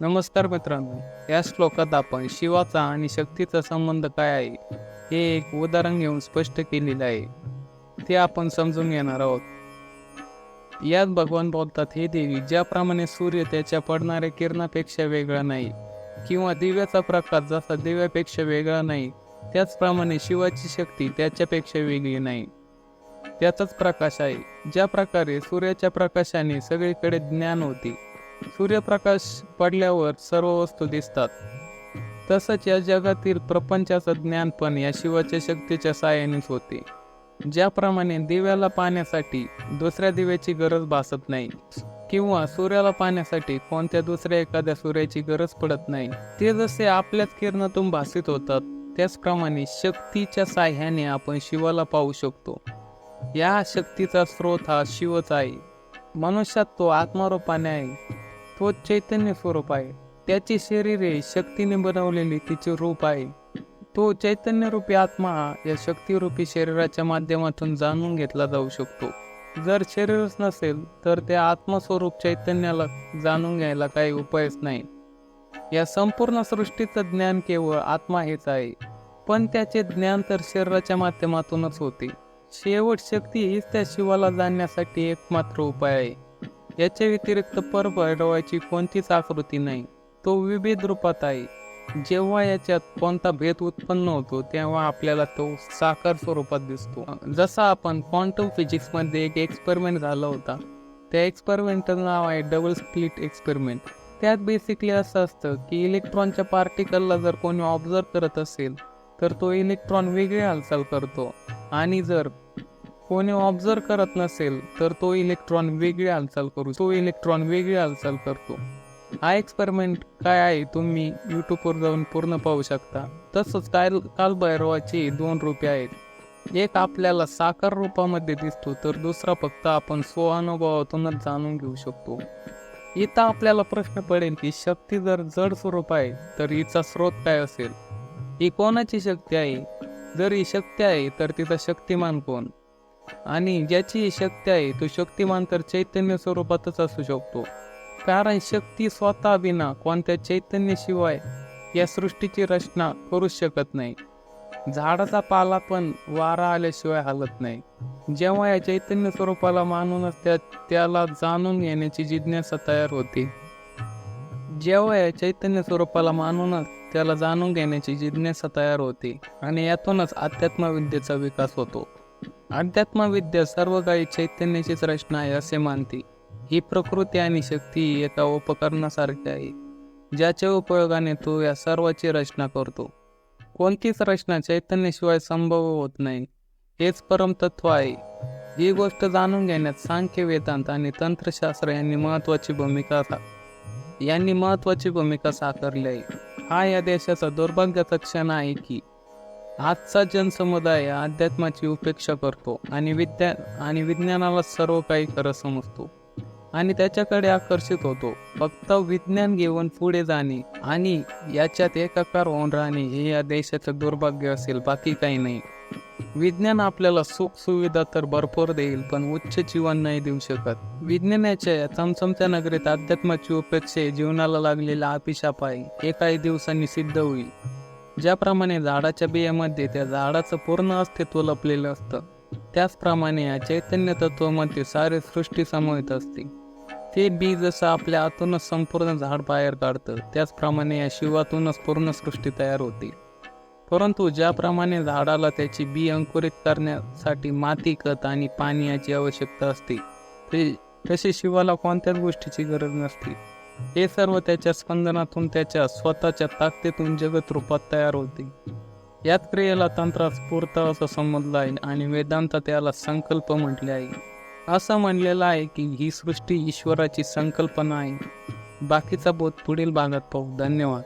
नमस्कार मित्रांनो या श्लोकात आपण शिवाचा आणि शक्तीचा संबंध काय आहे हे एक उदाहरण घेऊन स्पष्ट केलेलं आहे. ते आपण समजून घेणार आहोत. यात भगवान बोलतात हे देवी ज्याप्रमाणे सूर्य त्याच्या पडणाऱ्या किरणापेक्षा वेगळा नाही किंवा दिव्याचा प्रकाश जसा दिव्यापेक्षा वेगळा नाही त्याचप्रमाणे शिवाची शक्ती त्याच्यापेक्षा वेगळी नाही. त्याचाच प्रकाश आहे. ज्या प्रकारे सूर्याच्या प्रकाशाने सगळीकडे ज्ञान होते सूर्यप्रकाश पडल्यावर सर्व वस्तू दिसतात. तसंच या जगातील प्रपंचाचं ज्ञान पण या शिवाच्या शक्तीच्या साहाय्यानेच होते. ज्याप्रमाणे दिव्याला पाण्यासाठी दुसऱ्या दिव्याची गरज भासत नाही किंवा सूर्याला पाण्यासाठी कोणत्या दुसऱ्या एखाद्या सूर्याची गरज पडत नाही. ते जसे आपल्याच किरणातून भासित होतात त्याचप्रमाणे शक्तीच्या साह्याने आपण शिवाला पाहू शकतो. या शक्तीचा स्रोत हा शिवच आहे. मनुष्यात तो आत्मरूपाने आहे. तो चैतन्य स्वरूप आहे. त्याची शरीरे शक्तीने बनवलेली तिचे रूप आहे. तो चैतन्य रूपी आत्मा या शक्तिरूपी शरीराच्या माध्यमातून जाणून घेतला जाऊ शकतो. जर शरीरच नसेल तर त्या आत्मस्वरूप चैतन्याला जाणून घ्यायला काही उपायच नाही. या संपूर्ण सृष्टीचं ज्ञान केवळ आत्मा हेच आहे. पण त्याचे ज्ञान तर शरीराच्या माध्यमातूनच होते. शेवट शक्ती हीच त्या शिवाला जाणण्यासाठी एकमात्र उपाय आहे. याच्या व्यतिरिक्त परभैरवाची कोणतीच आकृती नाही. तो विविध रूपात आहे. जेव्हा याच्यात कोणता भेद उत्पन्न होतो तेव्हा आपल्याला तो साकार स्वरूपात दिसतो. जसा आपण क्वांटम फिजिक्समध्ये एक एक्सपेरिमेंट झाला होता त्या एक्सपेरिमेंटचं नाव आहे डबल स्प्लिट एक्सपेरिमेंट त्यात बेसिकली असं असतं की इलेक्ट्रॉनच्या पार्टिकलला जर कोणी ऑब्झर्व करत असेल तर तो इलेक्ट्रॉन वेगळी हालचाल करतो. आणि जर कोणी ऑब्झर्व करत नसेल तर तो इलेक्ट्रॉन वेगळी हालचाल करू तो इलेक्ट्रॉन वेगळी हालचाल करतो. हा एक्सपेरिमेंट काय आहे तुम्ही यूट्यूबवर जाऊन पूर्ण पाहू शकता. तसंच काल कालभैरवाची दोन रूपे आहेत. एक आपल्याला साकार रूपामध्ये दिसतो तर दुसरा फक्त आपण स्वानुभवातूनच जाणून घेऊ शकतो. इथं आपल्याला प्रश्न पडेल की शक्ती जर जड स्वरूप आहे तर हिचा स्रोत काय असेल? ही कोणाची शक्ती आहे? जर ही शक्ती आहे तर तिचा शक्तिमान कोण? आणि ज्याची शक्ती आहे तो शक्तिमान तर चैतन्य स्वरूपातच असू शकतो. कारण शक्ती स्वतः विना कोणत्या चैतन्याशिवाय या सृष्टीची रचना करूच शकत नाही. झाडाचा पाला पण वारा आल्याशिवाय हलत नाही. जेव्हा या चैतन्य स्वरूपाला मानूनच त्या त्याला जाणून घेण्याची जिज्ञासा तयार होते. जेव्हा या चैतन्य स्वरूपाला मानूनच त्याला जाणून घेण्याची जिज्ञासा तयार होते आणि यातूनच अध्यात्मविद्येचा विकास होतो. अध्यात्मविद्या सर्व काही चैतन्याचीच रचना आहे असे मानते. ही प्रकृती आणि शक्ती एका उपकरणासारखी आहे ज्याच्या उपयोगाने तो या सर्वाची रचना करतो. कोणतीच रचना चैतन्याशिवाय संभव होत नाही. हेच परमतत्व आहे. ही गोष्ट जाणून घेण्यात सांख्य वेदांत आणि तंत्रशास्त्र यांनी महत्वाची भूमिका सा- यांनी महत्वाची भूमिका साकारली आहे. हा या देशाचा दुर्भाग्याचा क्षण आहे की आजचा जनसमुदाय अध्यात्माची उपेक्षा करतो आणि विद्या आणि विज्ञानाला सर्व काही खरं समजतो. आणि त्याच्याकडे आकर्षित होतो. फक्त विज्ञान घेऊन पुढे जाणे आणि याच्यात एकाकार होऊन राहणे हे या देशाचं दुर्भाग्य असेल बाकी काही नाही. विज्ञान आपल्याला सुख सुविधा तर भरपूर देईल पण उच्च जीवन नाही देऊ शकत. विज्ञानाच्या या चमचमत्या नगरीत अध्यात्माची उपेक्षा जीवनाला लागलेला अभिशाप आहे. हे काही दिवसांनी सिद्ध होईल. ज्याप्रमाणे झाडाच्या बियामध्ये त्या झाडाचं पूर्ण अस्तित्व लपलेलं असतं त्याचप्रमाणे या चैतन्य तत्वामध्ये सारे सृष्टी समावित असते. ते बी जसं आपल्या आतूनच संपूर्ण झाड बाहेर काढतं त्याचप्रमाणे या शिवातूनच पूर्ण सृष्टी तयार होते. परंतु ज्याप्रमाणे झाडाला त्याची बी अंकुरित करण्यासाठी माती खत आणि पाणी याची आवश्यकता असते ते तसे शिवाला कोणत्याच गोष्टीची गरज नसते. हे सर्व त्याच्या स्पंदनातून त्याच्या स्वतःच्या ताकदीतून जगत रूपात तयार होते. यात क्रियेला तंत्रात स्फूर्त असं समजलं आहे आणि वेदांत त्याला संकल्प म्हटले आहे. असं म्हणलेलं आहे की ही सृष्टी ईश्वराची संकल्पना आहे. बाकीचा बोध पुढील भागात पाहू. धन्यवाद.